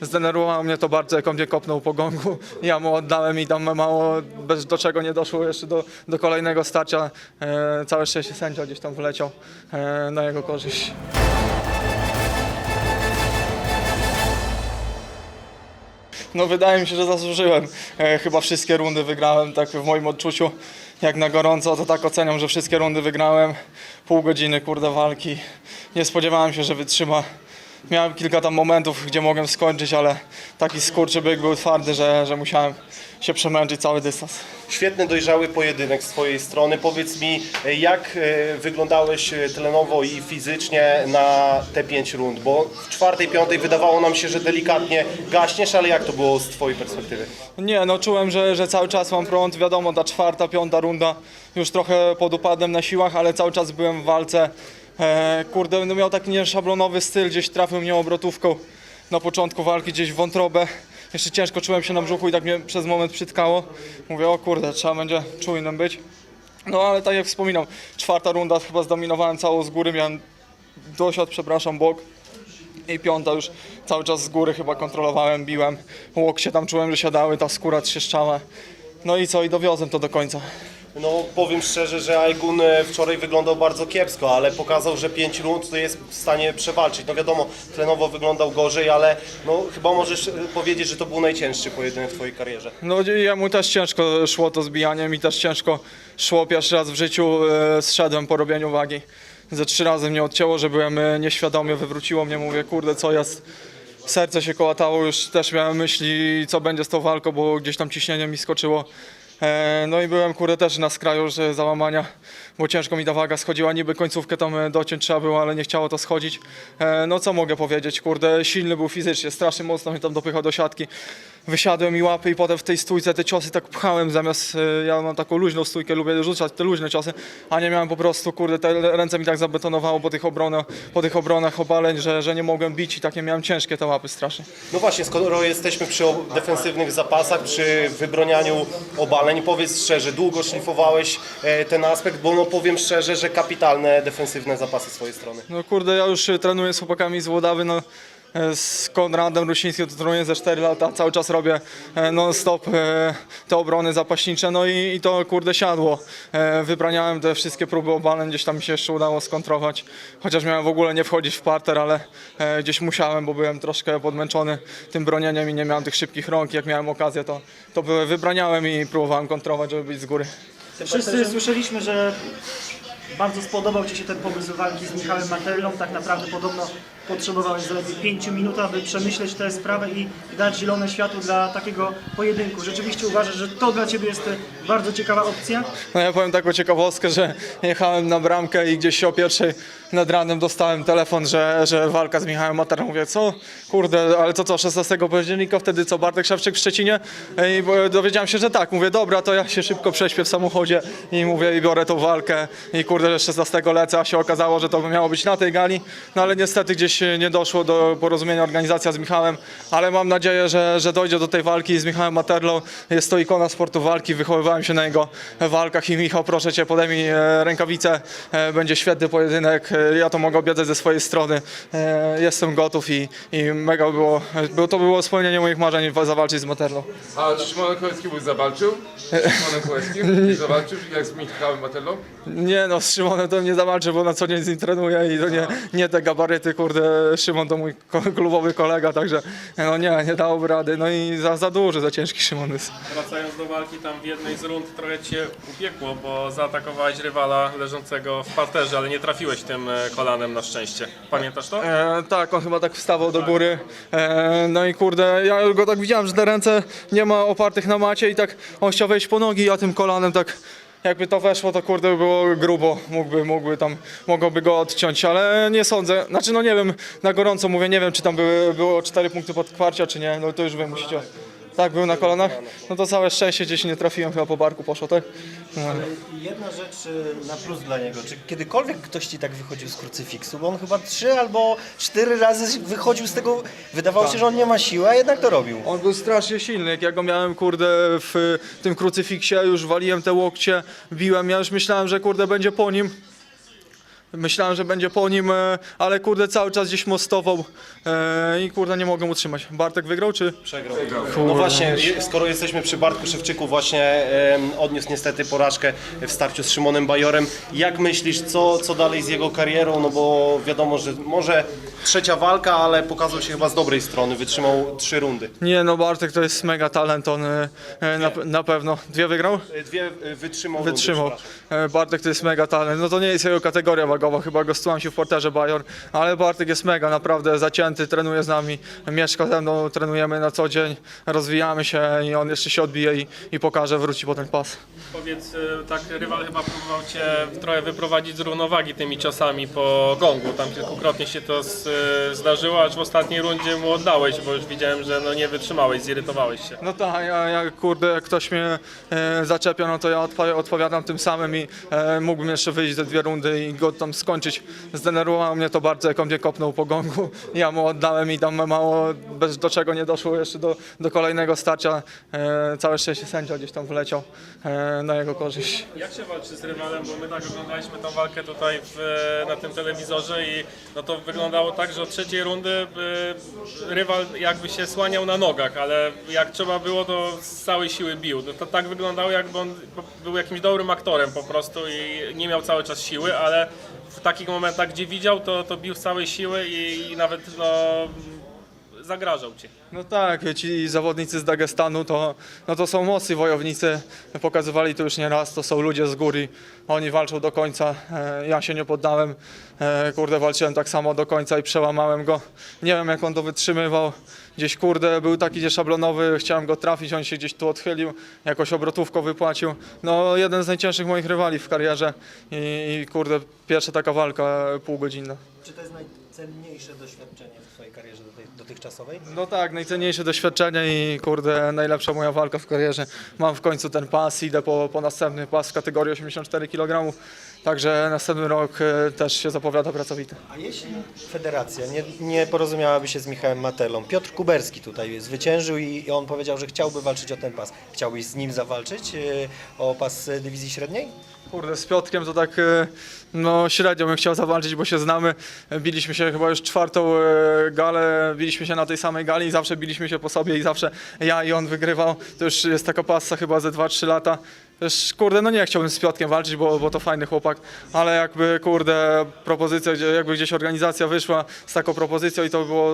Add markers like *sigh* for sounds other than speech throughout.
zdenerwowało mnie to bardzo, jak on mnie kopnął po gongu. Ja mu oddałem i tam mało, bez do czego nie doszło jeszcze do, do kolejnego starcia. E, całe szczęście sędzia gdzieś tam wleciał e, na jego korzyść. No wydaje mi się, że zasłużyłem. E, chyba wszystkie rundy wygrałem, tak w moim odczuciu. Jak na gorąco, to tak oceniam, że wszystkie rundy wygrałem. Pół godziny, kurde, walki. Nie spodziewałem się, że wytrzyma. Miałem kilka tam momentów, gdzie mogłem skończyć, ale taki skurczybyk był twardy, że, że musiałem się przemęczyć cały dystans. Świetny, dojrzały pojedynek z Twojej strony. Powiedz mi, jak e, wyglądałeś e, tlenowo i fizycznie na te pięć rund? Bo w czwartej, piątej wydawało nam się, że delikatnie gaśniesz, ale jak to było z Twojej perspektywy? Nie, no czułem, że, że cały czas mam prąd, wiadomo, ta czwarta, piąta runda już trochę podupadłem na siłach, ale cały czas byłem w walce. E, kurde, no miał taki nieszablonowy styl, gdzieś trafił mnie obrotówką na początku walki, gdzieś w wątrobę. Jeszcze ciężko czułem się na brzuchu i tak mnie przez moment przytkało. Mówię, o kurde, trzeba będzie czujnym być. No ale tak jak wspominam, czwarta runda chyba zdominowałem całą z góry, miałem dosiad, przepraszam, bok. I piąta już cały czas z góry chyba kontrolowałem, biłem. Łokcie tam czułem, że siadały, ta skóra trzeszczała. No i co, i dowiozłem to do końca. No powiem szczerze, że Aigun e, wczoraj wyglądał bardzo kiepsko, ale pokazał, że pięć rund to jest w stanie przewalczyć. No wiadomo, tlenowo wyglądał gorzej, ale no chyba możesz e, powiedzieć, że to był najcięższy pojedynek w Twojej karierze. No jemu też ciężko szło to zbijanie, mi też ciężko szło. Pierwszy raz w życiu e, zszedłem po robieniu wagi. Ze trzy razy mnie odcięło, że byłem nieświadomie, wywróciło mnie, mówię, kurde, co jest. Serce się kołatało, już też miałem myśli, co będzie z tą walką, bo gdzieś tam ciśnienie mi skoczyło. E, No i byłem, kurde, też na skraju że załamania, bo ciężko mi ta waga schodziła, niby końcówkę tam e, dociąć trzeba było, ale nie chciało to schodzić. E, No co mogę powiedzieć, kurde, silny był fizycznie, strasznie mocno mnie tam dopychał do siatki. Wysiadłem i łapy i potem w tej stójce te ciosy tak pchałem zamiast, e, ja mam taką luźną stójkę, lubię rzucać te luźne ciosy, a nie miałem po prostu, kurde, te ręce mi tak zabetonowało po tych obronach, po tych obronach obaleń, że, że nie mogłem bić i takie miałem ciężkie te łapy strasznie. No właśnie, skoro jesteśmy przy defensywnych zapasach, przy wybronianiu obaleń, powiedz szczerze, długo szlifowałeś e, ten aspekt, bo no powiem szczerze, że kapitalne defensywne zapasy swojej strony. No kurde, ja już y, trenuję z chłopakami z Włodawy, no e, z Konradem Rusińskim to trenuję ze 4 lata, cały czas robię e, non-stop e, te obrony zapaśnicze, no i, i to kurde siadło. E, Wybraniałem te wszystkie próby obaleń, gdzieś tam mi się jeszcze udało skontrować, chociaż miałem w ogóle nie wchodzić w parter, ale e, gdzieś musiałem, bo byłem troszkę podmęczony tym bronieniem i nie miałem tych szybkich rąk, jak miałem okazję to, to wybraniałem i próbowałem kontrować, żeby być z góry. Wszyscy słyszeliśmy, że bardzo spodobał Ci się ten pomysł walki z Michałem Matellą. Tak naprawdę podobno potrzebowałeś zaledwie 5 minut, aby przemyśleć tę sprawę i dać zielone światło dla takiego pojedynku. Rzeczywiście uważasz, że to dla Ciebie jest bardzo ciekawa opcja? No ja powiem taką ciekawostkę, że jechałem na bramkę i gdzieś o pierwszej nad ranem dostałem telefon, że, że walka z Michałem Materą. Mówię, co? Kurde, ale to co, 16 października wtedy co, Bartek Szewczyk w Szczecinie? I dowiedziałem się, że tak. Mówię, dobra, to ja się szybko prześpię w samochodzie i mówię, i biorę tą walkę i kurde, że 16 lecę, a się okazało, że to miało być na tej gali, no ale niestety gdzieś nie doszło do porozumienia organizacja z Michałem, ale mam nadzieję, że, że dojdzie do tej walki z Michałem Materlą. Jest to ikona sportu walki, wychowywałem się na jego walkach i Michał, proszę Cię, podejmij e, rękawice, e, będzie świetny pojedynek, e, ja to mogę obiecać ze swojej strony, jestem gotów i, i mega było, było, to było spełnienie moich marzeń zawalczyć z Materlą. A czy Szymon Kołecki już zawalczył? Z Szymonem Kołeckim? Nie zawalczył, jak z Michałem Matellą? Nie no, z Szymonem to nie zawalczę, bo na co dzień z nim trenuję i to nie, nie te gabaryty, kurde, Szymon to mój klubowy kolega, także no nie, nie dałoby rady, no i za, za duży, za ciężki Szymon jest. Wracając do walki, tam w jednej z rund trochę cię upiekło, bo zaatakowałeś rywala leżącego w parterze, ale nie trafiłeś tym e, kolanem na szczęście. Pamiętasz to? E, tak, on chyba tak wstawał do góry. E, no i kurde, ja go tak widziałem, że te ręce nie ma opartych na macie i tak on chciał wejść po nogi, a tym kolanem tak jakby to weszło, to kurde by było grubo. Mógłby, mógłby tam, mogłoby go odciąć, ale nie sądzę. Znaczy no nie wiem, na gorąco mówię, nie wiem czy tam były, było 4 punkty podkwarcia czy nie, no to już wy musicie. Tak, był na kolanach? No to całe szczęście gdzieś nie trafiłem, chyba po barku poszło, tak? No. Jedna rzecz y, na plus dla niego. Czy kiedykolwiek ktoś ci tak wychodził z krucyfiksu? Bo on chyba trzy albo cztery razy wychodził z tego. Wydawało się, że on nie ma siły, a jednak to robił. On był strasznie silny, jak ja go miałem, kurde, w tym krucyfiksie, już waliłem te łokcie, biłem, ja już myślałem, że kurde będzie po nim. Myślałem, że będzie po nim, e, ale kurde cały czas gdzieś mostował e, i kurde nie mogę utrzymać. Bartek wygrał czy? Przegrał. No właśnie, skoro jesteśmy przy Bartku Szewczyku, właśnie odniósł niestety porażkę w starciu z Szymonem Bajorem. Jak myślisz, co, co dalej z jego karierą? No bo wiadomo, że może trzecia walka, ale pokazał się chyba z dobrej strony, wytrzymał trzy rundy. Nie no Bartek to jest mega talent, on e, na, na pewno. Dwie wygrał? Dwie wytrzymał, Wytrzymał. rundy, Bartek to jest mega talent. No to nie jest jego kategoria wagowa, chyba go się w porterze Bajor, ale Bartek jest mega, naprawdę zacięty, trenuje z nami, mieszka ze mną, trenujemy na co dzień, rozwijamy się i on jeszcze się odbije i, i pokaże, wróci po ten pas. Powiedz, y, tak rywal chyba próbował cię trochę wyprowadzić z równowagi tymi ciosami po gongu. Tam kilkukrotnie się to z, y, zdarzyło, aż w ostatniej rundzie mu oddałeś, bo już widziałem, że no nie wytrzymałeś, zirytowałeś się. No tak, ja, ja kurde, jak ktoś mnie e, zaczepia, no to ja odpowiadam tym samym i e, mógłbym jeszcze wyjść ze dwie rundy i go tam skończyć. Zdenerwowało mnie to bardzo, jak on mnie kopnął po gongu. *laughs* Ja mu oddałem i tam mało, bez do czego nie doszło jeszcze do, do kolejnego starcia. E, całe szczęście sędzia gdzieś tam wleciał e, na jego korzyść. Jak się walczy z rywalem, bo my tak oglądaliśmy tą walkę tutaj w, na tym telewizorze i no to wyglądało tak, że od trzeciej rundy y, rywal jakby się słaniał na nogach, ale jak trzeba było, to z całej siły bił. No to tak wyglądało, jakby on był jakimś dobrym aktorem po prostu i nie miał cały czas siły, ale w takich momentach, gdzie widział, to, to bił z całej siły i, i nawet no, zagrażał ci. No tak, ci zawodnicy z Dagestanu to, no to są mocni wojownicy, pokazywali to już nie raz, to są ludzie z góry, oni walczą do końca, e, ja się nie poddałem, e, kurde walczyłem tak samo do końca i przełamałem go, nie wiem jak on to wytrzymywał, gdzieś kurde był taki gdzieś szablonowy, chciałem go trafić, on się gdzieś tu odchylił, jakoś obrotówką wypłacił, no jeden z najcięższych moich rywali w karierze. I, i kurde pierwsza taka walka półgodzinna. Czy to jest najcenniejsze doświadczenie w twojej karierze doty- dotychczasowej? No tak, najcenniejsze doświadczenie i kurde, najlepsza moja walka w karierze. Mam w końcu ten pas, idę po, po następny pas w kategorii 84 kg, także następny rok e, też się zapowiada pracowity. A jeśli federacja nie, nie porozumiałaby się z Michałem Matelą, Piotr Kuberski tutaj zwyciężył i, i on powiedział, że chciałby walczyć o ten pas. Chciałbyś z nim zawalczyć e, o pas e, dywizji średniej? Kurde, z Piotrkiem to tak e, no średnio bym chciał zawalczyć, bo się znamy. Biliśmy się chyba już czwartą e, galę, biliśmy się na tej samej gali i zawsze biliśmy się po sobie i zawsze ja i on wygrywał. To już jest taka passa chyba ze 2-3 lata. Też kurde, no nie chciałbym z Piotkiem walczyć, bo, bo to fajny chłopak, ale jakby kurde propozycja, gdzie- jakby gdzieś organizacja wyszła z taką propozycją i to było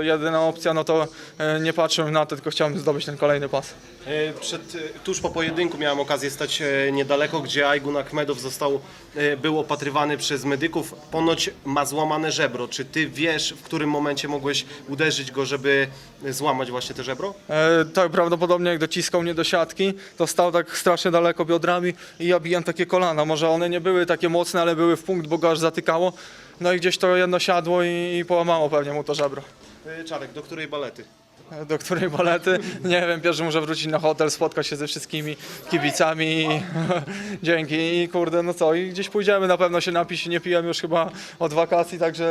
e, jedyna opcja, no to e, nie patrzyłem na to, tylko chciałem zdobyć ten kolejny pas. E, Przed, e, tuż po pojedynku miałem okazję stać e, niedaleko, gdzie Ajgun Achmedow został, e, był opatrywany przez medyków. Ponoć ma złamane żebro. Czy ty wiesz, w którym momencie mogłeś uderzyć go, żeby złamać właśnie te żebro? E, tak prawdopodobnie jak dociskał mnie do siatki, to stał tak strasznie daleko biodrami i ja biłem takie kolana. Może one nie były takie mocne, ale były w punkt, bo go aż zatykało. No i gdzieś to jedno siadło i, i połamało pewnie mu to żebro. Czarek, do której balety? Do której balety? Nie wiem, pierwszy muszę wrócić na hotel, spotkać się ze wszystkimi kibicami. i- *laughs* Dzięki i kurde, no co, i gdzieś pójdziemy, na pewno się napić, nie piłem już chyba od wakacji, także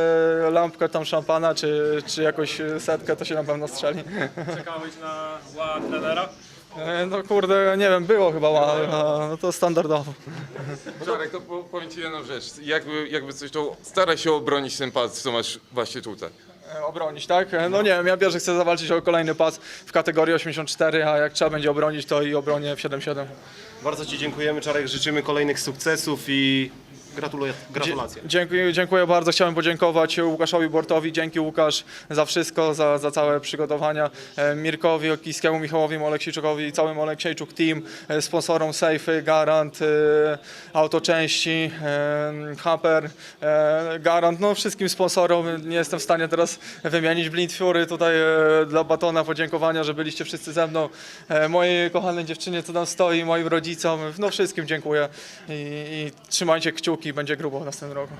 lampkę tam szampana, czy, czy jakąś setkę to się na pewno strzeli. Czekałeś na ła trenera? E, No kurde, nie wiem, było chyba, ale no to standardowo. Czarek, to po- powiem Ci jedną rzecz. Jakby, jakby coś, to staraj się obronić ten pas, co masz właśnie tutaj. E, Obronić, tak? E, No nie wiem, ja bierze chcę zawalczyć o kolejny pas w kategorii 84, a jak trzeba będzie obronić, to i obronię w 77. Bardzo Ci dziękujemy, Czarek. Życzymy kolejnych sukcesów i gratuluję, gratulacje. Dziękuję, dziękuję bardzo. Chciałem podziękować Łukaszowi Bortowi. Dzięki Łukasz za wszystko, za, za całe przygotowania. E, Mirkowi Okiskiemu, Michałowi Oleksiejczukowi i całym Oleksiejczuk Team, e, sponsorom Safety, Garant, e, Autoczęści, Haper, Garant, no wszystkim sponsorom. Nie jestem w stanie teraz wymienić Blind Fury tutaj dla Batona podziękowania, że byliście wszyscy ze mną. Mojej kochanej dziewczynie, co tam stoi, moim rodzicom, no wszystkim dziękuję i, i trzymajcie kciuki, będzie grubo w następnym roku.